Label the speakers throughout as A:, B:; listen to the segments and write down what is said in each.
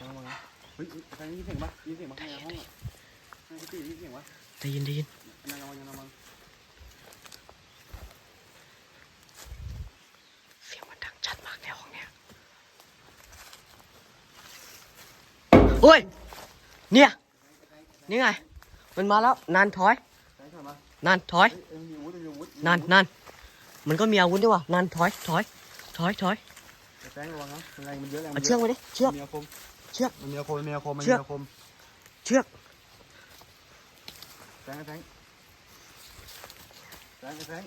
A: ระวังนะเฮ้ยใครได้ยินเสียงปะยินเสียงปะในห้องอะในกุฏิยินเสียงปะ
B: ได้ยินได้ยิน
A: นั่นระวังนั่นระวัง
B: เสียงมันดังชัดมากในห้องเนี้ยโอ้ย เนี่ย นี่ไง มันมาแล้วนานถอยนานถอยนานนานมันก็มีอาวุธด้วยว่ะนานถอยถอยถอยถอย
A: แต่แป้งระวังนะมันแรงมันเยอะแรง
B: เอา
A: มันเย
B: เชือก
A: อะ
B: มาดิเชือก
A: มีอาคม
B: เชือก
A: มันมีอาคมมันมีอาคมมัน
B: เชื
A: มี
B: อก
A: อาคม
B: เชือก
A: แป้งแป้งแป้งแป้ง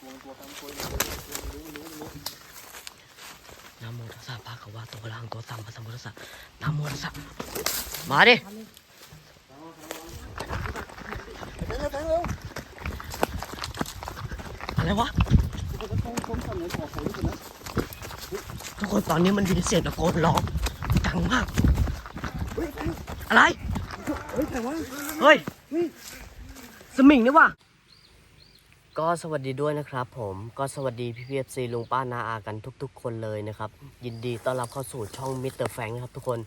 A: กลัวกลัวกันกลัวกลัวกลัวรู้รู้รู้
B: นะโมตัสสะภะคะวะโตอะระหังโตสัมมาสัมพุทธัสสะนะโมตัสสะมาดิ
A: แป้งแป้งเร็ว
B: อะไรวะ
A: ทุกคนตอนนี้
B: มันมีเสียงตะโกนร้องดังมาก อะไร
A: เฮ้ยใครวะ
B: เฮ้ย
A: เฮ้ย
B: สมิงนี่ว่ะก็สวัสดีด้วยนะครับผมก็สวัสดีพี่พีเอฟซีลุงป้านาอากันทุก ๆ คนเลยนะครับ ยินดีต้อนรับเข้าสู่ช่องมิสเตอร์แฟงครับทุกคน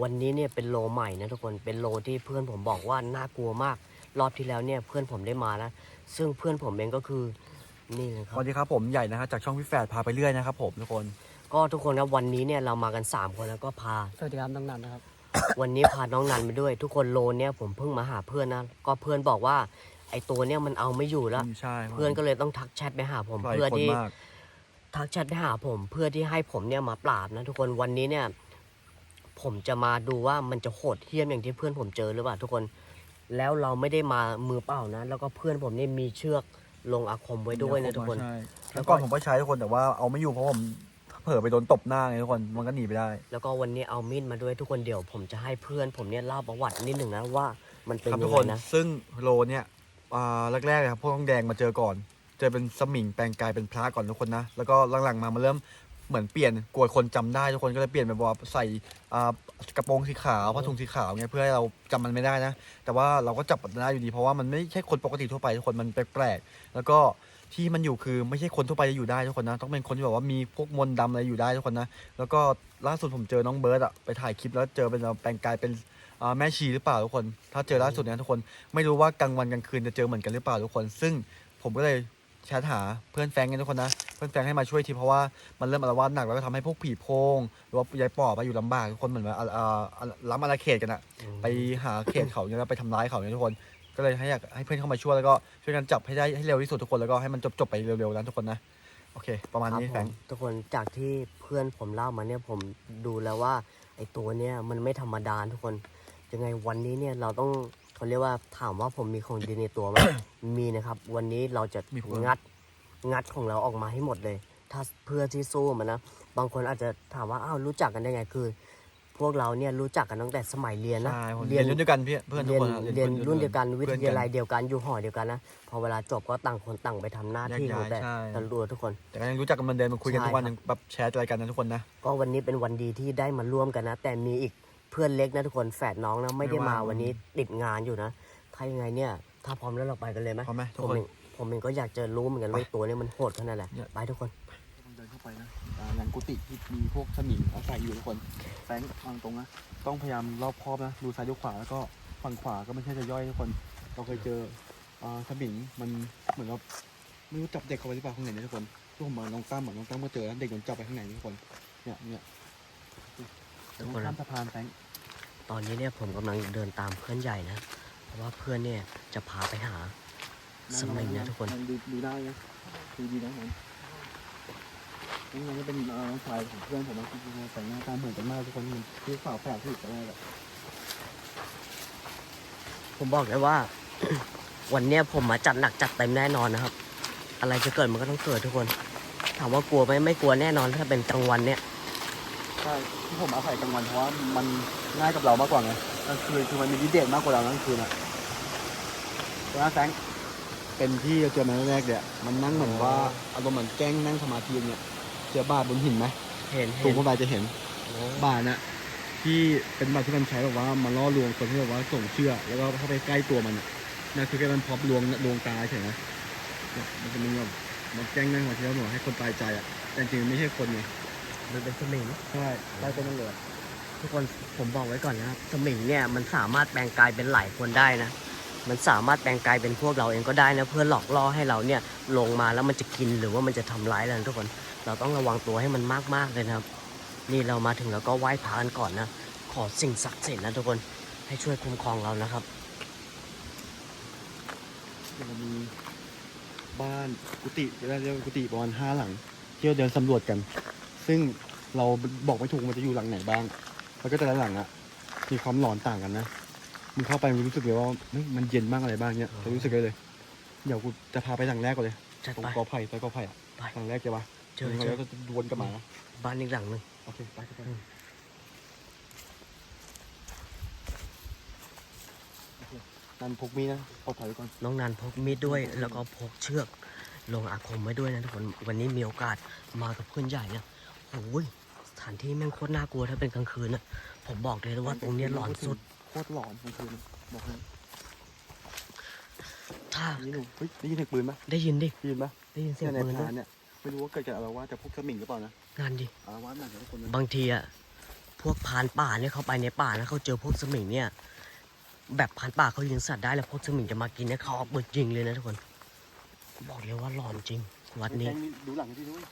B: วันนี้เนี่ยเป็นโลใหม่นะทุกคนเป็นโลที่เพื่อนผมบอกว่าน่ากลัวมาก รอบที่แล้วเนี่ยเพื่อนผมได้มานะ ซึ่งเพื่อนผมเองก็คือ นี่นะค
A: ส
B: รับ
A: วัสดีครับผมใหญ่นะฮะจากช่องพี่แฝดพาไปเรื่อยนะครับผมทุกคน
B: ก็ทุกคนนะวันนี้เนี่ยเรามากัน 3 คนแล้วก็พา
C: สวัสดีครับน้องนันนะครับ
B: วันนี้พาน้องนันมาด้วย ทุกคนโลเนี่ยผมเพิ่งมาหาเพื่อนนะก็เพื่อนบอกว่าไอตัวเนี่ยมันเอาไม่อยู่แล้ว
A: ใช่
B: เพื่อนก็เลยต้องทักแชทไปหาผม
A: หลาย
B: เพื่อ
A: คน
B: ที่
A: มาก
B: ทักแชทไปหาผมเพื่อที่ให้ผมเนี่ยมาปราบนะทุกคนวันนี้เนี่ย ผมจะมาดูว่ามันจะโหดเหี้ยมอย่างที่เพื่อนผมเจอหรือเปล่าทุกคนแล้วเราไม่ได้มามือเปล่านะ แล้วก็เพื่อนผมเนี่ยมีเชือก ลงอาคมไว้ด้วยนะทุกคน
A: ใช่
B: แล้
A: แล้วว
B: ก็
A: ก่อนผมก็ใช้ทุกคนแต่ว่าเอาไม่อยู่เพราะผมเผลอไปโดนตบหน้าไงทุกคนมันก็หนีไปได้
B: แล้วก็วันนี้เอามีดมาด้วยทุกคนเดี๋ยวผมจะให้เพื่อนผมเนี่ยเล่าประวัตินิดหนึ่งนะว่ามันเป็น
A: ครับ
B: ยั
A: ทุก
B: ง
A: ค
B: ไง
A: น
B: นะ
A: ซึ่งโลเนี่ยอ่าแรกๆเลยครับพวกต้องแดงมาเจอก่อน เจอเป็นสมิงแปลงกายเป็นพระก่อนทุกคนนะ แล้วก็หลังๆมามันเริ่ม เหมือนเปลี่ยนกลัวคนจำได้ทุกคนก็เลยเปลี่ยนไปบอกว่าใส่อ่ากระโปรงสีขาวผ้าถุงสีขาวเนี่ยเพื่อให้เราจำมันไม่ได้นะ แต่ว่าเราก็จับมันได้อยู่ดี เพราะว่ามันไม่ใช่คนปกติทั่วไปทุกคนมันแปลกๆแล้วก็ที่มันอยู่คือไม่ใช่คนทั่วไปจะอยู่ได้ทุกคนนะ ต้องเป็นคนที่แบบว่ามีพวกมนต์ดำอะไรอยู่ได้ทุกคนนะ แล้วก็ล่าสุดผมเจอน้องเบิร์ดอะไปถ่ายคลิปแล้วเจอเป็นแปลงกายเป็นอ่าแม่ชีหรือเปล่าทุกคน ถ้าเจอล่าสุดเนี่ยทุกคนไม่รู้ว่ากลางวันกลางคืนจะเจอเหมือนกันหรือเปล่าทุกคน ซึ่งผมก็เลย แชทหาเพื่อนแฟงกันทุกคนนะ เพื่อนแฟงให้มาช่วยทีเพราะว่ามันเริ่มอาละวาดหนักแล้วก็ทำให้พวกผีโพงหรือว่ายายปอบมาอยู่ลำบากทุกคนเหมือนว่าอ่าอ่าอ่าล้ำอาณาเขตกันอะไปหาเขตเขาเนี่ยแล้วไปทำร้ายเขาเนี่ยทุกคน ก็เลยให้อยากให้เพื่อนเข้ามาช่วยแล้วก็ช่วยกันจับให้ได้ให้เร็วที่สุดทุกคนแล้วก็ให้มันจบจบๆไปเร็วๆนะทุกคนนะโอเค ประมาณ
B: ครับ
A: นี้
B: ผ
A: แฟ
B: ม
A: ง
B: ทุกคนจากที่เพื่อนผมเล่ามาเนี่ยผมดูแล้วว่า ไอตัวเนี่ยมันไม่ธรรมดาทุกคนยังไงวันนี้เนี่ยเราต้อง เขาเรียกว่าถามว่าผมมีของดีในตัวไหม มีนะครับ วันนี้เราจะงัดงัดของเราออกมาให้หมดเลย ถ้าเพื่อที่สู้มันนะบางคนอาจจะถามว่าอ้าวรู้จักกันได้ไงคือ พวกเราเนี่ยรู้จักกันตั้งแต่สมัยเรียนนะ
A: ใช่ผมเรียนรุ่นเดียวกันพี่เพื่อนทุก
B: เรียน
A: คนอะ
B: เรียนรุ่นเดียวกันวิ
A: พื่อ
B: ทยาลัยเดียวกันอยู่หอเดียวกันนะพอเวลาจบก็ต่างคนต่างไปทำหน้าที่
A: แยก
B: ของ
A: ย้าย
B: แต่
A: ใช่
B: ตำรวจทุกคน
A: แต่ก็ยังรู้จักกันเหมือนเดิมมาคุยกัน
B: ใช่
A: ทุกวัน
B: ครับ
A: ยังแบบแชร์อะไรกันนะทุกคนนะ
B: ก็วันนี้เป็นวันดีที่ได้มาร่วมกันนะ แต่มีอีก เพื่อนเล็กนะทุกคนแฝดน้องนะไม่ได้
A: ไม่
B: มา
A: ว่าง
B: วันนี้ติดงานอยู่นะถ้ายังไงเนี่ย ถ้าพร้อมแล้วเราไปกันเลยไหม
A: พร้อมไหมทุก
B: ผม
A: คน
B: เองผมเองก็อยากจะรู้เหมือนกันว่า
A: ไป
B: ตัวนี้มันโหดขนาดไหน
A: เนี่ย
B: ไปทุกคน
A: ต้องเดินเข้าไปนะอ่าหลังกุฏิที่มีพวกสมิงอาศัยอยู่ทุกคนแฟงวางตรงนะ ต้องพยายามรอบคอบนะ ดูซ้ายดูขวาแล้วก็ฝั่งขวาก็ไม่ใช่จะย่อยทุกคน เราเคยเจออ่าสมิงมันเหมือนกับไม่รู้จับเด็กเข้าไปหรือเปล่าข้างในนะทุกคนที่ผมมาน้องตั้มเหมือนน้องตั้มก็เจอนะเด็กโดนจับไปข้างในทุกคน เนี่ยเนี่ย เดี๋ยวต้องข้ามสะพานแฟง
B: ตอนนี้เนี่ยผมกำลังเดินตามเพื่อนใหญ่นะเพราะว่าเพื่อนเนี่ยจะพาไปหาสมิงนะทุกคน
A: ดูดูได้นะดูดีนะผมนี่มันก็เป็นเอ่อน้องชายของเพื่อนผมนะจริงๆแต่งหน้าตาเหมือนกันมากทุกคนมันคือฝาแฝดที่อยู่กันแรกอะ
B: ผมบอกเลยว่า วันเนี้ยผมมาจัดหนักจัดเต็มแน่นอนนะครับ อะไรจะเกิดมันก็ต้องเกิดทุกคน ถามว่ากลัวไหมไม่กลัวแน่นอนถ้าเป็นกลางวันเนี่ย
A: ใช่ที่ผมอาศัยกลางวันเพราะว่ามันง่ายกับเรามากกว่าไงกลางคืนคือมันมีดิเดตมากกว่าเรากลางคืนอะตัวน้าแซงเป็นที่เราเจอมาแรกๆเนี่ยมันนั่งเหมือนว่าอารมณ์เหมือนแกล้งนั่งสมาธิเนี่ยเจอบาดบนหินไหม
B: เห็น
A: สู
B: เห็
A: ง
B: น
A: เข้าไปจะเห็นบาทนะที่เป็นบาทที่มันใช้แบบว่ามาล่อลวงคนที่แบบว่าส่งเชื่อ แล้วก็เข้าไปใกล้ตัวมันน่ะนั่นคือแค่มันพร้อมลวงลวงตาเฉยนะเนี่ยมันจะมีแบบมันแกล้งนั่งมาที่แล้วหนูให้คนตายใจอะแต่จริงๆไม่ใช่คนไง
B: มันเป็นสมิง
A: ใช่ใต้ต้นนั่นเลย
B: ทุกคนผมบอกไว้ก่อนนะครับสมิงเนี่ยมันสามารถแปลงกายเป็นหลายคนได้นะ มันสามารถแปลงกายเป็นพวกเราเองก็ได้นะ เพื่อหลอกล่อให้เราเนี่ยลงมาแล้วมันจะกินหรือว่ามันจะทำร้ายเรานะทุกคน เราต้องระวังตัวให้มันมากๆเลยนะครับ นี่เรามาถึงแล้วก็ไหว้พระกันก่อนนะ ขอสิ่งศักดิ์สิทธิ์นะทุกคนให้ช่วยคุ้มครองเรานะครับ
A: เรามีบ้านกุฏิเรียกว่ากุฏิประมาณห้าหลังที่เราเดินสำรวจกัน ซึ่งเราบอกไม่ถูกมันจะอยู่หลังไหนบ้าง แล้วก็แต่ละหลังอะมีความหลอนต่างกันนะมึงเข้าไปมึงรู้สึกเลยว่าเฮ้ยมันเย็นบ้างอะไรบ้างเนี่ยจะรู้สึกได้เลย เดี๋ยวกูจะพาไปหลังแรกก่อนเลย
B: จัด
A: ตรง
B: ไป
A: กอไผ่ใต้กอไผ่อะ
B: ไป
A: หลังแรกจะปะ
B: เจอ
A: หลัง
B: เจ
A: แร
B: อก
A: ก็จะวนกลับมานะ
B: บ้านอีกหลังหนึ่ง
A: โอเคไปไป
B: อืม
A: นั่นพกมีดนะปลอดภัยไว้ก่อน
B: น้องนันพกมีดด้วย แล้วก็พกเชือก ลงอาคมไว้ด้วยนะทุกคน วันนี้มีโอกาสมากับเพื่อนใหญ่นะ โอ้ยสถานที่แม่งโคตรน่ากลัวถ้าเป็นกลางคืนนะผมบอกเลยว่าตรงเนี้ยหลอนสุด
A: โคตรหลอนกลางคืนนะบอกให้
B: ถ้า
A: นี่หนูเฮ้ยได้ยินเสียงปืนปะ
B: ได้ยินดิ
A: ได้ยินปะ
B: ได้ยินเสียง
A: เนี่ย
B: ปืน
A: ใน
B: ด้ว
A: พายนเนี่ยไม่รู้ว่าเกิดจากอะไรว่าแต่พวกสมิงหรือเปล่านะ
B: งานดิ
A: อารวาสหนักนะทุกคนนะ
B: บางทีอะพวกพรานป่าเนี่ยเขาไปในป่าแล้วเขาเจอพวกสมิงเนี่ย แบบพรานป่าเขายิงสัตว์ได้แล้วพวกสมิงจะมากินเนี่ยเขาเอาปืนยิงเลยนะทุกคน บอกเลยว่าหลอนจริง วัดนี้
A: แจ้งดูหลังที่ด้วย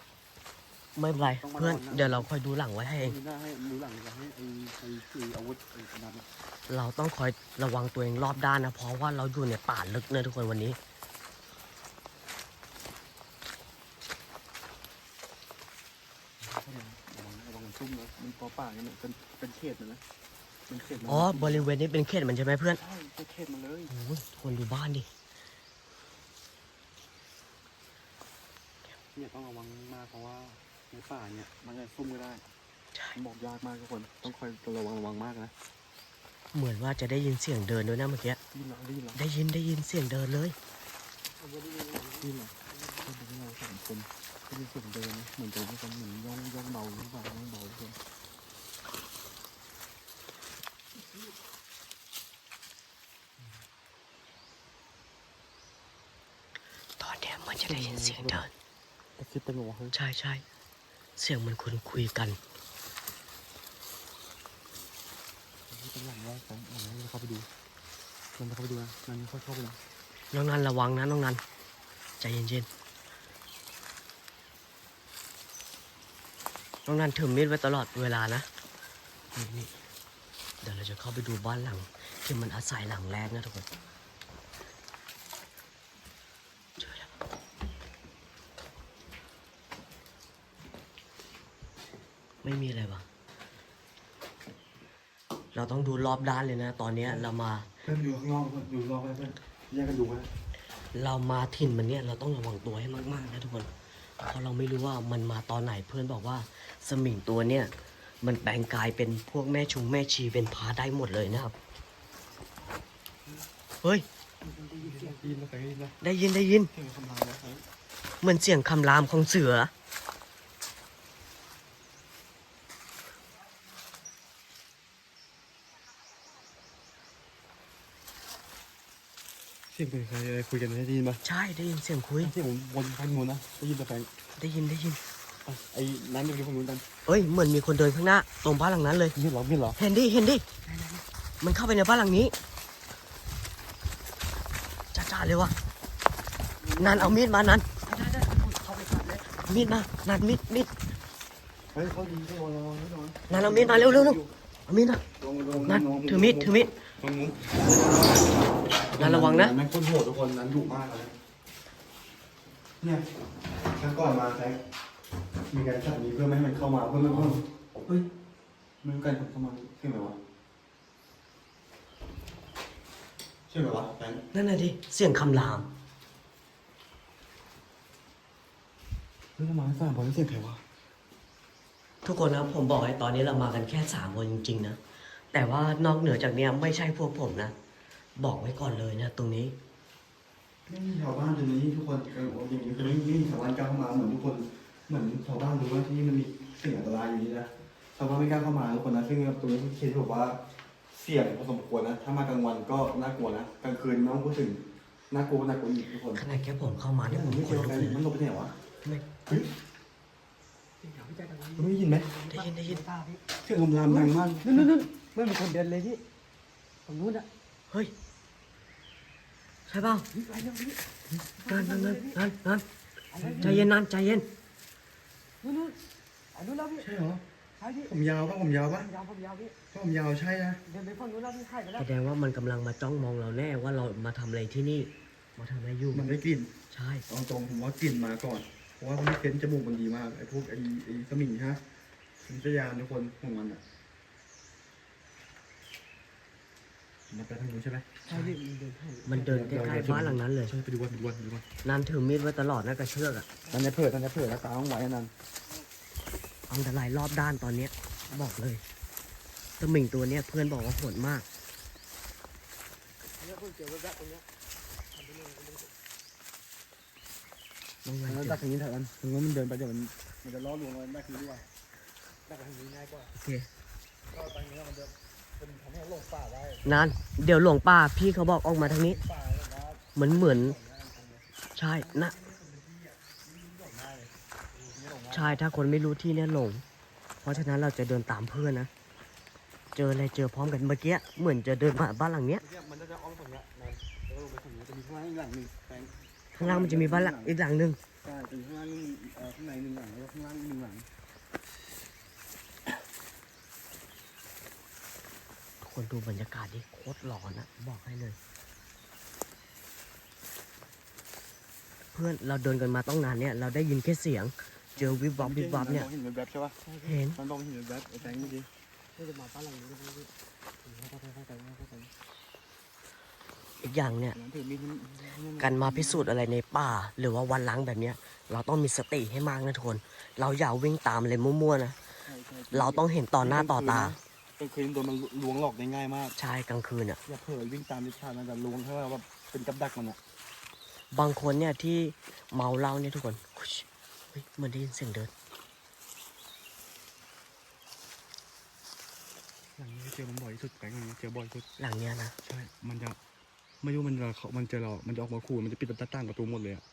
B: ไม่เป็นไร เพื่อน เดี๋ยวเราคอยดูหลังไว้ให้เอง
A: หน้าให้ดูหลังจะให้ไอ้ไอ้คืออาวุธไอ้กระดาษเนี่ย
B: เราต้องคอยระวังตัวเองรอบด้านนะ เพราะว่าเราอยู่ในป่าลึกเนอะทุกคนวันนี้
A: ระวังระวังมันซุ่มนะมันปอป่าเนี่ยมันเป็นเป็นเขตมันนะเป็นเขตมัน
B: อ๋อ บริเวณนี้เป็นเขตมันใช่ไหมเพื่อน
A: ใช่เป็นเขตมันเลย
B: โอ้ยทุกคนดูบ้านดิ
A: เนี่ยต้องระวังมากเพราะว่า ในป่าเนี่ยมันจะซุ่มก็ได้
B: ใช่
A: มันบอกยากมากทุกคน ต้องคอยระวังระวังมากนะ
B: เหมือนว่าจะได้ยินเสียงเดินด้วยนะเมื่อกี้
A: ได้ยินเหรอได้ยินเหรอ
B: ได้ยินได้ยินเสียงเดินเลย
A: ได้ยินเหรอคนเป็นเราสองคนได้ยินเสียงเดินนะเหมือนเดินทุกคนเหมือนย่องย่องเบาหรือเปล่าย่องเบาทุกคน
B: ตอนเนี้ยมันจะได้ยินเสียงเดิน
A: กระซิบเป็นหัวเฮ้ย
B: ใช่ใช่ เสียงเหมันคนคุยกัน
A: นี่เป็นหลังแรกของหลังแรกเราเข้าไปดูเราเข้าไปดูนะนั่นเข้าเข้าไปนะ
B: น้องนันระวังนะน้องนันใจเย็นๆน้องนันถือมีดไว้ตลอดเวลานะนี่นี่เดี๋ยวเราจะเข้าไปดูบ้านหลัง ที่มันอาศัยหลังแรกนะทุกคนเจอแล้ว ไม่มีอะไรวะเราต้องดูรอบด้านเลยนะ ตอนเนี้ยเรามา
A: เพื่อนอยู่ข้างนอกเพื่อนอยู่รอบไว้เพื่อนแยกกันดูไว้
B: เรามาถิ่นมันเนี่ยเราต้องระวังตัวให้มากๆนะทุกคนเพราะเราไม่รู้ว่ามันมาตอนไหนเพื่อนบอกว่าสมิงตัวเนี่ย มันแปลงกายเป็นพวกแม่ชุงแม่ชีเป็นพาได้หมดเลยนะครับเฮ้ย
A: ได้ยินนะใครได้ยินนะ
B: ได้ยินได้ยิน
A: เสียงคำรามนะเฮ้ย
B: เหมือนเสียงคำรามของเสือ
A: เสียงเป็นใครอะไรคุยกันได้ยินปะ
B: ใช่ได้ยินเสียงคุย
A: เสียงผมวนไปนู้นนะได้ยินแต่แฟน
B: ได้ยินได้ยิน
A: อะไอ้นั้นอยู่ที่ฝั่งนู้นกัน
B: เอ้ยเหมือนมีคนเดินข้างหน้า ตรงบ้านหลังนั้นเลย
A: เห็นเหรอเห็นเหรอ
B: เห็นดิเห็นดิมันเข้าไปในบ้านหลังนี้จ้าๆเลยวะนันเอามีดมานันมีดมานันมีดมีด
A: เฮ้ยเขาดีเขาระวังระวังระวัง
B: นันเอามีดมาเร็วเร็วเร็วเอา มีดมา
A: ระวังระวัง
B: นัน
A: ระวัง
B: ถือมีดถือมีด
A: ระวังนู้น
B: นันระวังนะ
A: แม่งคนโหดทุกคนนั้นดุมากเลยเนี่ยครั้งก่อนมาแซกมีการจัดนี้เพื่อไม่ให้มันเข้ามาเพื่อไม่ให้มันเฮ้ยไม่รู้การเข้ามาเชื่อไหมวะเชื่อไหมวะแฟน
B: นั่นน่ะดิเสียงคำราม
A: เฮ้ยเรามาสามคนแล้วเสียงใครวะ
B: ทุกคนนะผมบอกให้ตอนนี้เรามากันแค่สามคนจริงๆนะแต่ว่านอกเหนือจากเนี้ยไม่ใช่พวกผมนะบอกไว้ก่อนเลยนะตรงนี้
A: ไม่มีชาวบ้านตรงนี้ทุกคนเอออย่างนี้คือไม่ไม่มีชาวบ้านกล้าเข้ามาเหมือนทุกคนเหมือนชาวบ้านรู้ว่าที่นี่มันมีสิ่งอันตรายอยู่นี่นะชาวบ้านไม่กล้าเข้ามาทุกคนนะซึ่งตรงนี้คิดแบบว่าเสี่ยงพอสมควรนะถ้ามากลางวันก็น่ากลัวนะกลางคืนไม่ต้องพูดถึงน่ากลัวน่ากลัวอีกทุกคน
B: ขนาดแค่ผมเข้ามาเนี่ยผม
A: ไม่
B: ข
A: เจ
B: น
A: อ
B: ลุก
A: กัน
B: เลย
A: มัน
B: นะ
A: หลบไปไหนวะ
B: ไม่
A: เฮ้ย ได้ยินไหม
B: ได้ยินได้ยิน
A: เสียงลมลามดังมาก
C: นู่นนู่นนู่นไม่มีคนเดินเลยพี่ตรงนู้นอะ
B: เฮ้ยใช่เปล่า
C: ไปเร็วพี่
B: นั่นนั่นนั่นนั่นนั่นใจเย็นนั่นใจเย็น
C: นู่นนู่นอันนู้นแล้วพี่
A: ใช่เหรอ
C: ใช่พี่
A: ผมยาวปะผมยาวปะ
C: ยาวผมยาวพี่
A: ถ้าผมยาวใช่นะ
C: เดินไปฝั่งนู้นแล้วพี่หายไปแล้ว
B: แสดงว่ามันกำลังมาจ้องมองเราแน่ว่าเรามาทำอะไรที่นี่ มาทำอะไรอยู่
A: มันได้กลิ่น
B: ใช่
A: เอาตรงผมว่ากลิ่นมาก่อน เพราะว่ามันเฟ้นจมูกมันดีมากไอ้พวกไอ้ไอ้สมิงฮะมิตรยานทุกคนของมันอะมันไปทางนู้นใช่ไหม
C: ใช่พี่มันเดินให้
B: มันเดินใกล้ๆบ้านหลังนั้นเลย
A: ใช่ไปดูวันดูวันดูวัน
B: นันถือมีดไว้ตลอดนะกระเชือกอะ
A: นั่นจะเผื่อนั่นจะเผื่อแล้วตาต้องไว้อันนั้น
B: อันตรายรอบด้านตอนเนี้ย บอกเลยสมิงตัวเนี้ยเพื่อนบอกว่าโหดมาก
C: เนี่ยผมเจอแวบๆตรงเนี้ย
B: น้อ งนัน
A: แล้ว
B: เจ
A: ดั
B: อก
A: ทางนี้แถวนั้นถึงว่ามันเดินไปเดี๋ยวมันมันจะล่อลวงเราได้ทีดีกว่า
C: ดักทางนี้ง่ายกว่า
B: โอเค
A: ก็ตอนนี้มันจะเป็นทำให้เราหลงป่าได้
B: นันเดี๋ยวหลวงป้าพี่เขาบอกออกมาทางนี้
A: ป่าแบบว่า
B: เหมือนเหมือน ใช่นะใช่ถ้าคนไม่รู้ที่เนี่ยหลง เพราะฉะนั้นเราจะเดินตามเพื่อนนะ เจออะไรเจอพร้อมกันเมื่อกี้เหมือนจะเดินมาบ้านหลังเนี้ย
A: เนี่ยมันจะอ้อมฝั่งเนี้ยนะแล้วลงไปฝั่งนี้จะมีข้างล่างอีกหลังหนึ่งแปลง
B: ข้างล่างมันจะมีบ้านหลังอีกหลังหนึ่ง
A: ใช่จะมีข้างล่างนี่เอ่อข้างในหนึ่งหลังแล้วก็ข้างล่างอีกหนึ่งหลัง
B: คนดูบรรยากาศดิโคตรหลอนนะบอกให้เลย เพื่อนเราเดินกันมาต้องนานเนี่ย เราได้ยินแค่เสียง เจอวิบวับวิบวับเนี่ย
A: มันเห็นเป็นแวบใช่ปะ
B: เห็น
A: มันบอกเห็นเป็นแวบไอ้แตงเมื่อกี้
C: นี่จะมาบ้านหลังนี้ได้ไหมพี่เข้าไปเข้าไปเข้าไป
B: อีกอย่างเนี่ย
A: นั้นถือมีด
B: การมาพิสูจน์อะไรในป่า หรือว่าวันล้างแบบเนี้ย เราต้องมีสติให้มากนะทุกคน เราอย่าวิ่งตามอะไรมั่วๆนะ
A: ใช่ใช่
B: เราต้องเห็นต่อหน้าต่อตา
A: กลางคืนโดนมันล้วงหลอกได้ง่ายมาก
B: ใช่กลางคืนอะ
A: อย่าเผลอวิ่งตามทิศทางมันจะล้วงถ้าเราแบบเป็นกับดักมันอะ
B: บางคนเนี่ยที่เมาเหล้าเนี่ยทุกคนอุ๊ยเฮ้ยเหมันได้ยินเสียงเดิน
A: หลังนี้เจอมันบ่อยที่สุดแตงอย่างนี้เจอบ่อยที่สุด
B: หลังเนี้ยนะ
A: ใช่ มันจะ ไม่รู้มันจะเขามันจะเรามันจะออกมาขู่มันจะปิดประตูต่างประตูหมดเลยอะ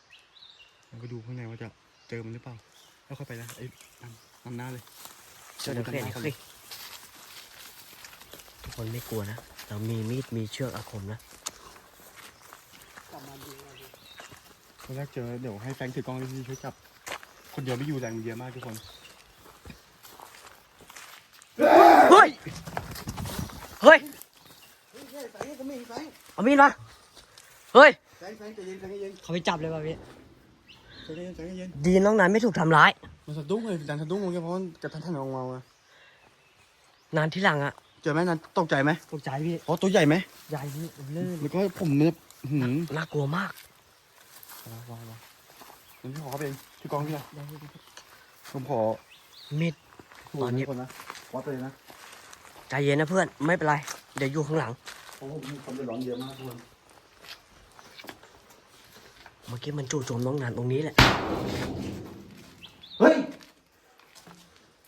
A: เราก็ดูข้างในว่าจะเจอมันหรือเปล่า แล้วค่อยไปนะไอ้นำนำหน้าเลย
B: เจอเดี๋ยวเห็นเฮ้ยทุกคนไม่กลัวนะเรามีมีดมีเชือกอาคมนะ
C: กลับมาดีกว่าพี่
A: ตอนแรกเจอเดี๋ยวให้แฟงถือกล้องที่ช่วยจับ คนเดียวไม่อยู่แรงมันเยอะมากทุกคน
B: เฮ้ยเฮ้ย
A: เฮ้ยแฟงก็มีแฟง
B: เอามีดมา เฮ้ย
A: แฟงแฟงใจเย็นแฟงใจเย็น
B: เขาไปจับเลยป่ะพี่
A: ใจเย็นใจเย็น
B: ดีน้องนันไม่ถูกทำร้าย
A: มันสะดุ้งเลยดันสะดุ้งเลยเพราะมันกระทันหันออกมาอะ
B: นานที่หลังอะ
A: เจอไหมนั่นตกใจไหม
C: ตกใจพี่
A: เพราะตัวใหญ่ไหม
C: ใหญ่พี่ลื่น
A: แล้วก็ผมเนี่ยหืม
B: น่ากลัวมาก
A: ว้าวว้าวว้าวงั้นพี่ขอเข้าไปเองถือกล้องพี่อะ
C: ได้พี่
A: ผมขอ
B: มีด
A: ถู
B: ตอนนี้
A: คนนะวัดเลยนะ
B: ใจเย็นนะเพื่อน ไม่เป็นไร เดี๋ยวอยู่ข้างหลัง
A: เพราะผมมีความเดือดร้อนเยอะมากทุกคน
B: เมื่อกี้มันจู่โจมน้องนันตรงนี้แหละ
A: เฮ้ย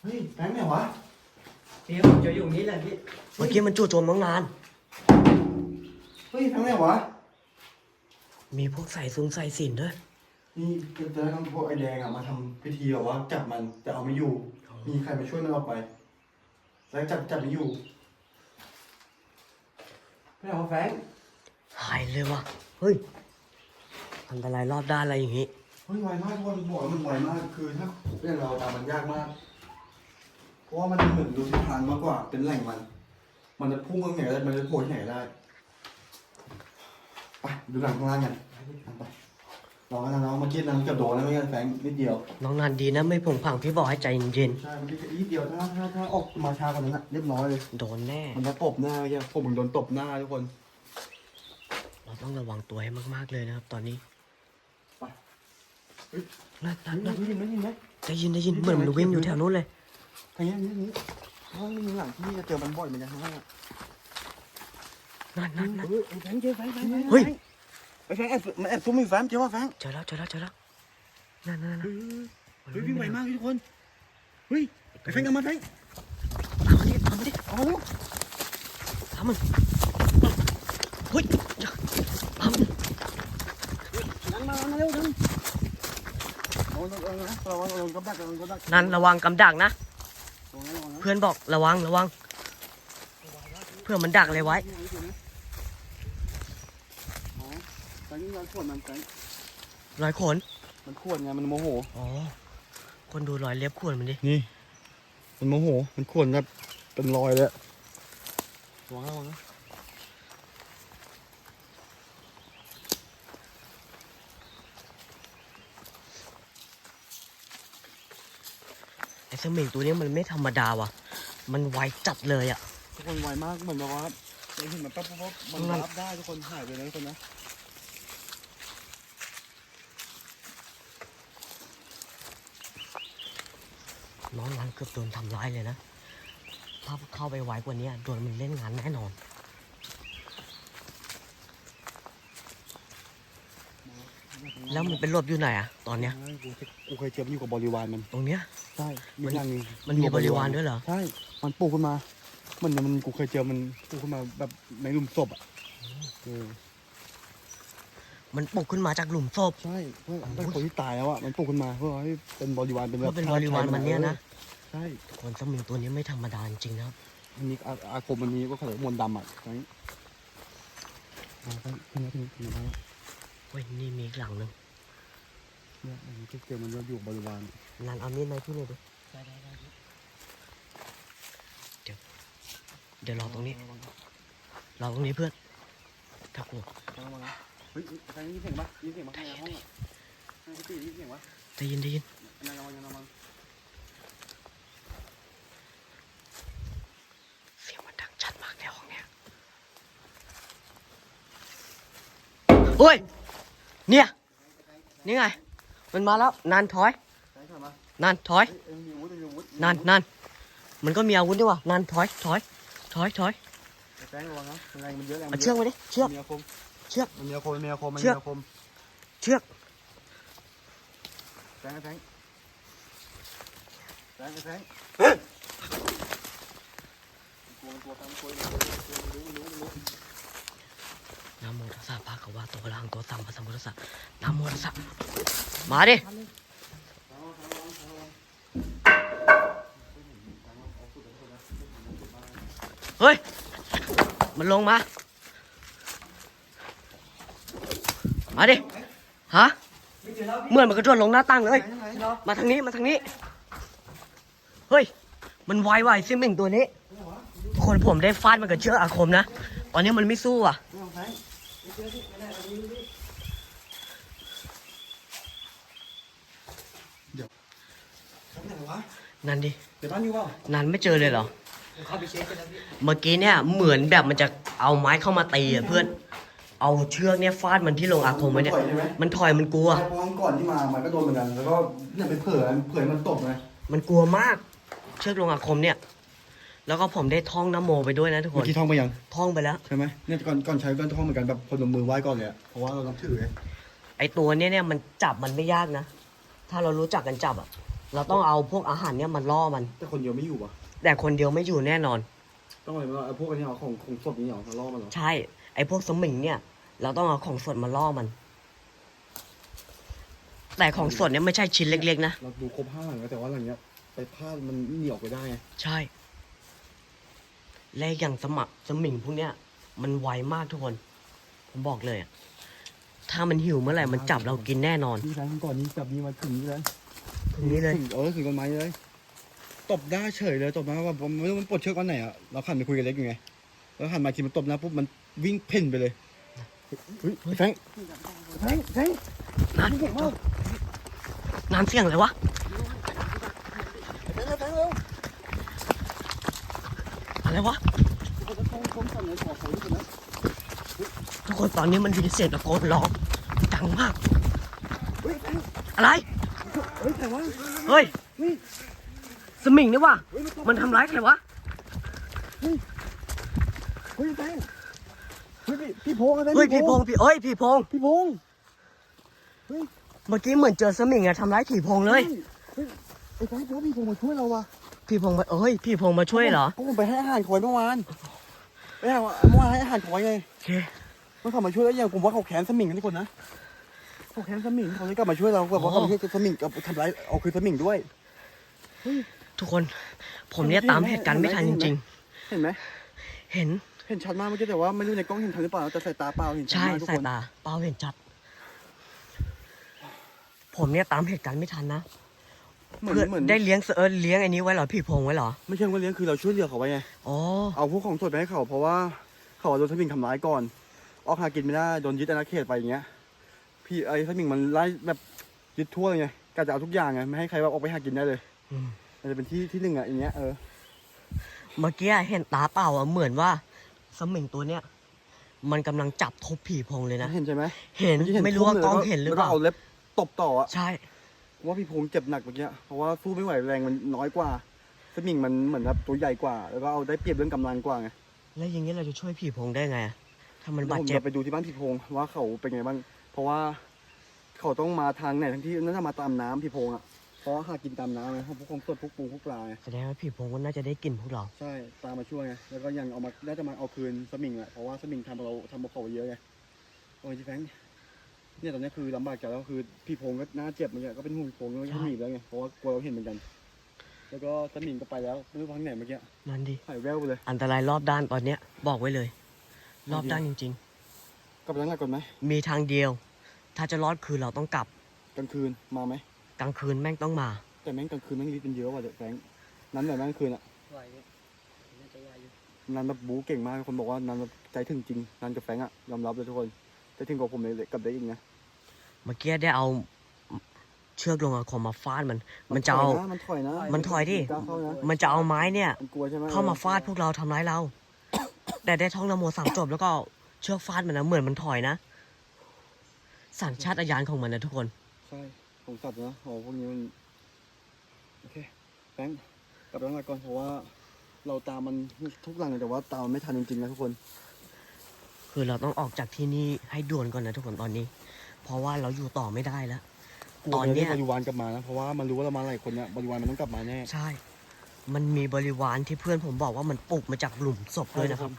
A: เฮ้ยแบงค์ไหนวะ
C: พี่ผมจะอยู่นี้แหละพี่
B: เมื่อกี้มันจู่โจมน้องนัน
A: เฮ้ยแบงค์ไหนวะ
B: มีพวกใส่ซุงใส่สินด้วย
A: นี่จะได้ทำพวกไอแดงอะมาทำพิธีแบบว่าจับมันแต่เอาไม่อยู่ มีใครมาช่วยมันออกไป แล้วจับจับไม่อยู่ ไม่เอาแฟง
B: หายเลยว่ะเฮ้ย อันตรายรอบด้านอะไรอย่างงี้
A: เฮ้ยไวมากทุกคนบอกว่ามันไวมากคือถ้าเรื่องเราตามมันยากมาก เพราะว่ามันเหมือนดูทิศทางมากกว่า เป็นแหล่งมัน มันจะพุ่งข้างไหนได้มันจะโผล่ที่ไหนได้ ไปดูหลังข้างล่างกันไป ลองกันนะน้องเมื่อกี้น้องเกือบโดนแล้วไม่งั้นแฟงนิดเดียว
B: น้องนันดีนะไม่ผงผังพี่บอกให้ใจเย็น
A: ใช่เมื่อกี้นิดเดียวถ้าถ้าถ้าออกมาช้ากว่านั้นอะเรียบร้อยเลย
B: ๆโดนแน่
A: มันจะตบหน้าเมื่อกี้ผมถึงโดนตบหน้าทุกคน
B: เราต้องระวังตัวให้มากๆเลยนะครับ ตอนนี้
A: ไปเฮ้ย
B: นั่นนั่น
A: ได้
B: นั่น
A: ยินไหมได้ยินไหม
B: ได้ยินได้ยินเหมือนมันวิ่งอยู่แถวนู้นเลย
A: ทางนี้ทางนี้ทางนี้ห้องนี้หลังที่จะเจอมันบ่อยเหมือนกันข้างล่างอะ
B: นั่นนั่นนั่น
C: เออไอ้แฟงเจอแฟงแฟงแฟง
B: เฮ้ย
A: ไอ้แฟงแอบมันแอบซุ่มมีแฟมเจ้าว่าแฟง
B: เจอแล้วเจอแล้วเจอแล้วนั่นนั่นนั่น
A: เฮ้ยวิ่งไวมากทุกคนเฮ้ยไอ้แฟงเอามาแฟง
B: ตามมาดิตามมาดิ
A: เอาลูก
B: ตามมันเฮ้ยอย่าตามมัน
A: นั่งมามาเร็วนั่งโอ้วังระวังนะระวังระวังกับดักระวังกับดัก
B: นั่นระวังกำดักนะ
A: ระวังนะระวังนะ
B: เพื่อนบอกระวังระวัง เพื่อมันดักเลยไว้
A: อ๋อ แต่นี่มันขวดมันแต่
B: รอยขน
A: มันขวดไงมันโมโห
B: อ๋อ คนดูรอยเล็บขวนมันดิ
A: นี่ มันโมโห มันขวนแบบเป็นรอยเลยระวังนะระวังนะ
B: ไอ้สมิงตัวนี้มันไม่ธรรมดาว่ะ มันไวจัดเลยอะ
A: ทุกคนไวมากเหมือนแบบว่าเราเห็นมันปั๊บปั๊บปั๊บมัน
B: มัน
A: รับได้ทุกคนหายไปเลยทุกคนนะ
B: น้องนั้นเกือบโดนทำร้ายเลยนะ ถ้าเข้าไปไวกว่านี้โดนมันเล่นงานแน่นอนแล้วมันเป็นหลบอยู่ไหนอะตอนเนี้ย
A: กูเคยกูเคยเจอมันอยู่กับบริวารมัน
B: ตรงเนี้ย
A: ใช่
B: มัน
A: อย่างหง
B: มันมีบริวารด้วยเหรอ
A: ใช่มันปลูกขึ้นมา มันเนี่ยมันกูเคยเจอมันปลูกขึ้นมาแบบในหลุมศพอะเออ
B: มันปลุกขึ้นมาจากหลุมศพ
A: ใช่เพื่อเป็นคนที่ตายแล้วอะมันปลูกขึ้นมาเพื่อให้เป็นบริวารเป็น
B: เพื่อเป็นบริวารมันเนี่ยนะ
A: ใช่
B: คนสมิงตัวนี้ไม่ธรรมดาจริงๆนะครับ
A: มันมีอาอาคมมันมีก็เขาเรียกมนต์ดำอะใช่เอาไปขึ้นมาขึ้นมาขึ้นมา
B: เว้ยนี่มีอีกหลังหนึง
A: เนี่ยอันนี้ก็เจอมันอยู่บริวาร
B: นันเอามีดมาที่นี่ดิเดี๋ยวเดี๋ยวรอตรงนี้รอตรงนี้เพื่อนถ้ากลัว
A: เฮ้ยใครยินเสียงปะยินเสียงปะในห้องอะในกุฏิยินเสียงปะ
B: ได้ยินได้ยิน
A: ในระวังในระวัง
B: เสียงมันดังชัดมากในห้องเนี้ยโอ้ยเนี่ยนี่ไง มันมาแล้วนานถอย
A: ใช่ค่ะมา
B: นานถอย
A: เอ็มมีอาวุธมีอาวุธ
B: นานนานมันก็มีอาวุธด้วยว่ะนานถอยถอยถอยถอย
A: แป้งระวังนะแรงมันเยอะแรง
B: เอา
A: มันเย
B: เชือก
A: อะ
B: มาดิเชือก
A: มีอาคม
B: เชือก
A: มันมีอาคมมันมีอาคมมัน
B: เชื
A: มี
B: อก
A: อาคม
B: เชือก
A: แป้งแป้งแป้งแป้งกลัวกลัวแป้งกลัวรู้รู้รู้
B: นะโมตัสสะภะคะวะโตอะระหังโตสัมมาสัมพุทธัสสะนะโมตัสสะมาดิเฮ้ย มันลงมา มาดิ ฮะ เหมื่อนมันกระโดดลงหน้าตั้งเลย มาทางนี้ มาทางนี้ เฮ้ย มันไวไวซิมิงตัวนี้ คนผมได้ฟาดมันกับเชือกอาคมนะ ตอนนี้มันไม่สู้อะ
A: ไหนวะ
B: นั่นดิ
A: เดี๋ยวบ้านอยู่ว่า
B: นั่นไม่เจอเลยเหรอ
C: เข้าไปเช็คกันแล้วพี่
B: เมื่อกี้เนี่ยเหมือนแบบมันจะเอาไม้เข้ามาตีอะเพื่อน เอาเชือกเนี่ยฟาดมันที่ลงอาคมไว้เนี่ย
A: ถอยใช่ไหม
B: มันถอยมันกลัว
A: ใช่เพราะว่าก่อนที่มามันก็โดนเหมือนกัน แล้วก็เนี่ยไปเผลอเผลอมันตกไง
B: มันกลัวมาก เชือกลงอาคมเนี่ย แล้วก็ผมได้ท่องนโมไปด้วยนะทุกค
A: เมื่อน กี้ท่องไปยัง
B: ท่องไปแล้ว
A: ใช่ไหมเนี่ยก่อนก่อนใช้ก็ท่องเหมือนกันแบบพนมมือไหว้ก่อนเลยอะเพราะว่าเราต้องถือไง
B: ไอตัวเนี้ยเนี่ยมันจับมันไม่ยากนะ ถ้าเรารู้จักกันจับอะ เราต้องเอาพวกอาหารเนี่ยมันล่อมัน
A: แต่คนเดียวไม่อยู่อะ
B: แต่คนเดียวไม่อยู่แน่นอน
A: ต้องอะไรมาเอาพวกอันนี้เหรอของของศพนี้เหรอมาล่อมันเหรอ
B: ใช่ ไอพวกสมิงเนี่ย เราต้องเอาของสดมาล่อมัน แต่ของสดเนี่ยไม่ใช่ชิ้นเล็กๆนะ
A: เราดูครบห้าหลังแล้วแต่ว่าหลังเนี้ยไปพลาดมันหนีออกไปได้ไง
B: ใช่ และอย่างสมัครสมิงพวกเนี้ย มันไวมากทุกคน ผมบอกเลยอะถ้ามันหิวเมื่อไหร่มันจับเรากินแน่นอน
A: นี่ครั้งก่อนนี้จับนี้มาถึงนี้เลย
B: ตรงนี้เลย
A: ถึงเออถึงต้นไม้เลย ตบได้เฉยเลยตบมาว่าผมไม่รู้มันปลดเชือกอันไหนอะเราหันไปคุยกับเล็กอยู่ไงแล้วหันมาทีมันตบนะปุ๊บมัน วิ่งเพ่นไปเลยเฮ้ยแฟงแฟงแฟง
B: นานนานเสียงอะไรวะ
A: แฟงแฟงเร็ว
B: อะไรวะ
A: ต้องต้องสั่นเลยขอขอรู้สึกนะ
B: ทุกคนตอนนี้มันมีเสียงตะโกนร้องดังมาก
A: เฮ้ยแฟง
B: อะไร
A: เฮ้ยแต่ว่า
B: เฮ้ย
A: เฮ้ย
B: สมิงนี่วะ
A: เฮ้ย
B: มันทำร้ายใครวะ
A: เฮ้ยแฟงเฮ้ย พี่พี่โพงอะไร
B: เฮ้ยพี่พงษ์พี่เอ้ยพี่พงษ์
A: พี่โพง
B: เมื่อกี้เหมือนเจอสมิงอะทำร้ายผีพงษ์เลย
A: เฮ้ยไอ้แฟงเพราะพี่โพงมาช่วยเราว่ะ
B: พี่พงษ์ไปเอ้ยพี่พงษ์มาช่วยเหรอ
A: ก็ผมไปให้อาหารคอยเมื่อวานไปให้เมื่อวานให้อาหารคอยไง
B: โอเค
A: มันเข้ามาช่วยแล้วอย่างผมว่าเขาแขนสมิงกันทุกคนนะเขาแค้นสมิงเขาเลยกลับมาช่วยเราแบบว่า
B: อ๋อ
A: เขาไม่ใช่สมิงกับทำร้ายเอาคืนสมิงด้วย
B: ทุกคน ผมเนี่ยตามเหตุการณ์ไม่ทันจริง
A: เห็นไหม
B: ๆ เห็น
A: เห็นชัดมากเมื่อกี้แต่ว่าไม่รู้ในกล้องเห็นทันหรือเปล่าแต่สายตาเปล่าเห็นชัด
B: ใช่
A: มากทุก
B: สาย
A: คน
B: ตาเปล่าเห็นชัด ผมเนี่ยตามเหตุการณ์ไม่ทันนะ
A: เหมือน
B: เพื่อน
A: เหมือน
B: ได้เลี้ยงเออเลี้ยงไอ้นี้ไว้เหรอผีโพงไว้เหรอ
A: ไม่ใช่ว่าเลี้ยงคือเราช่วยเหลือเขาไว้ไง
B: อ๋อ
A: เอาพวกของสดไปให้เขาเพราะว่าเขาโดนสมิงทำร้ายก่อน ออกหากินไม่ได้โดนยึดอาณาเขตไปอย่างเงี้ย พี่ไอ้สมิงมันไล่แบบยึดทั่วเลยไงกะจะเอาทุกอย่างไงไม่ให้ใครว่าออกไปหากินได้เลย
B: อืม
A: มันจะเป็นที่ที่หนึ่งอะอย่างเงี้ยเออ
B: เมื่อกี้เห็นตาเปล่าอะเหมือนว่า สมิงตัวเนี้ยมันกำลังจับทบผีโพงเลยนะ
A: เห็นใช่ไหม
B: เห็น
A: เอกี้
B: ไม่รู้ว่า
A: ทุ่
B: กล้อง
A: ลย
B: เห็นหรือ
A: แล้ว
B: เป
A: ก็
B: ล่า
A: เอาเล็บตบต่ออะ
B: ใช่
A: ว่าพี่พงษ์เจ็บหนักเมื่อกี้เพราะว่าสู้ไม่ไหวแรงมันน้อยกว่าสมิงมันเหมือนแบบตัวใหญ่กว่า แล้วก็เอาได้เปรียบเรื่องกำลังกว่าไง
B: แล้วอย่างนี้เราจะช่วยผีโพงได้ไงอะถ้ามัน
A: เดี๋ยว
B: บาด
A: ผม
B: เจ็บ
A: จะไปดูที่บ้านพี่พงษ์ว่าเขาเป็นไงบ้าง เพราะว่าเขาต้องมาทางไหนทั้งที่น่าจะมาตามน้ำพี่พงษ์อะ เพราะว่าหากินตามน้ำไงพวกของสดพวกปูพวกปลาไง
B: แสดงว่าผีโพงก็น่าจะได้กลิ่นพวกเรา
A: ใช่ตามมาช่วยไงแล้วก็ยังเอามาน่าจะมาเอาคืนสมิงแหละเพราะว่าสมิงทำเราทำเราเขาเยอะไงโอ้ยพี่แฟงค์เนี่ยตอนนี้คือลำบากใจแล้วคือพี่พงษ์ก็น่าเจ็บเหมือนกันก็เป็นห่วงพี่พงษ์ก็ยังหนีบแล้วไงเพราะว่ากลัวเราเห็นเหมือนกัน แล้วก็สมิงก็ไปแล้วไม่รู้ทางไหนเมื่อกี้
B: นั่นดิ
A: หายแววไปเลย
B: อันตรายรอบด้านตอนเนี้ย บอกไว้เลย รอบด้านจริง
A: กลับไปตั้งหลักก่อนไหม
B: ๆมีทางเดียว ถ้าจะรอดคือเราต้องกลับ
A: กลางคืนมาไหม
B: กลางคืนแม่งต้องมา
A: แต่แม่งกลางคืนแม่งรีดเป็นเยอะว่ะเด็กแฟงค์นั้นแบบแม่งคืนอะ
C: ไหวเนี่ยน่าจะไหวอยู่
A: นันแบบบู๊เก่งมากคนบอกว่านันแบบใจถึงจริงนันกับแฟงค์อะยอมรับเลยทุกคนใจถึงกว่าผมเลยกับเด็กอีกนะ
B: เมื่อกี้ได้เอาเชือกลงอาคมมาฟาดมัน มันจะเอา
A: มันถอยนะ
B: มันถอยดิ
A: กล้าเข้านะ
B: มันจะเอาไม้เนี่ย
A: มันกลัวใช่ไหม
B: เข้ามาฟาดพวกเราทำร้ายเรา แต่ได้ท่องนโมสามจบแล้วก็เอาเชือกฟาดมันนะเหมือนมันถอยนะ สัญชาตญาณของมันนะทุกคน
A: ใช่ ผมสัตว์นะโอ้พวกนี้มันโอเคแฟงค์กลับไปตั้งหลักก่อนเพราะว่า เราตามมันทุกหลังเลยแต่ว่าตามมันไม่ทันจริงๆนะทุกคน
B: คือเราต้องออกจากที่นี่ให้ด่วนก่อนนะทุกคนตอนนี้ เพราะว่าเราอยู่ต่อไม่ได้แล้ว
A: กลัว
B: ตอน
A: มัน
B: เนี้
A: เรีย
B: ย
A: กบริวารกลับมานะ เพราะว่ามันรู้ว่าเรามาหลายคนเนี่ยบริวารมันต้องกลับมาแน่
B: ใช่ มันมีบริวารที่เพื่อนผมบอกว่ามันปลุกมาจากหลุมศพด้วยนะครับ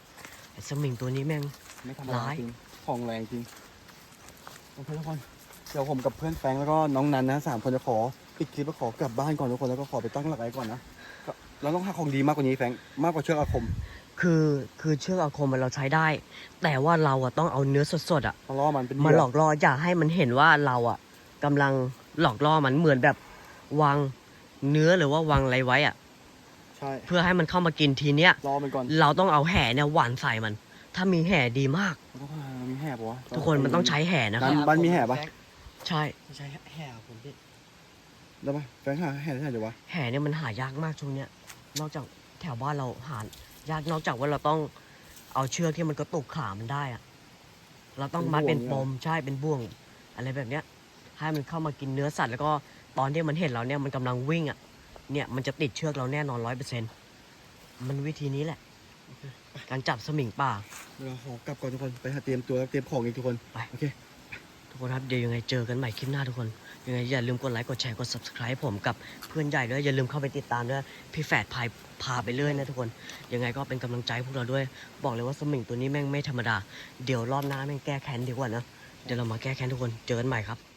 B: ไอ้สมิงตัวนี้แม่ง
A: ไม่ธรรมดา
B: ร้าย
A: จริงของแรงจริงโอเคทุกคน เดี๋ยวผมกับเพื่อนแฟงแล้วก็น้องนันนะสามคนจะขอปิดคลิปแล้วขอกลับบ้านก่อนทุกคนแล้วก็ขอไปตั้งหลักไว้ก่อนนะก็เราต้องหาของดีมากกว่านี้แฟงมากกว่าเชือกอาคม
B: คือคือเชือกอาคมมันเราใช้ได้ แต่ว่าเราอะต้องเอาเนื้อสดๆอะ
A: มาล่อมันเป็นเห
B: มา
A: ยื่
B: หลอกล่ออย่าให้มันเห็นว่าเราอะกำลังหลอกล่อมันเหมือนแบบวางเนื้อหรือว่าวางอะไรไว้อะ
A: ใช่
B: เพื่อให้มันเข้ามากินทีเนี้ย
A: รอมันก่อน
B: เราต้องเอาแห่เนี่ยหวานใส่มัน ถ้ามีแห่ดีมาก
A: มันต้องหามีแห่ปะวะ
B: ทุกคนมันต้องใช้แห่นะค
A: บ้า
B: รับ
A: นบ้านมีแห่ปะ
B: ใช่
C: ไม่ใช่แห่ผมพี่
A: ได้ปะแฟงหาแห่ได้ไหนเดี๋ยววะ
B: แห่เนี่ยมันหายากมากช่วงเนี้ย นอกจากแถวบ้านเราหายากนอกจากว่าเราต้องเอาเชือกที่มันกระตุกขามันได้อะเราต้องมัดเป็นปมใช่เป็นบ่วง อะไรแบบเนี้ย ให้มันเข้ามากินเนื้อสัตว์แล้วก็ตอนที่มันเห็นเราเนี่ยมันกำลังวิ่งอะ เนี่ยมันจะติดเชือกเราแน่นอนร้อยเปอร์เซ็นต์มันวิธีนี้แหละ การจับสมิงป่า
A: เดี๋ยวเราขอกลับก่อนทุกคนไปหาเตรียมตัวแล้วเตรียมของอีกทุกคน
B: ไป
A: โอเค
B: ทุก คนครับเดี๋ยวยังไงเจอกันใหม่คลิปหน้าทุกคน ยังไงอย่าลืมกดไลค์กดแชร์กด subscribe ผมกับเพื่อนใหญ่ด้วยอย่าลืมเข้าไปติดตามด้วยพี่แฝดพายพาไปเรื่อยนะทุกคน ยังไงก็เป็นกำลังใจพวกเราด้วย บอกเลยว่าสมิงตัวนี้แม่งไม่ธรรมดา เดี๋ยวรอบหน้าแม่งแก้แค้นดีกว่านะ เดี๋ยวเรามาแก้แค้นทุกคน เจอกันใหม่ครับ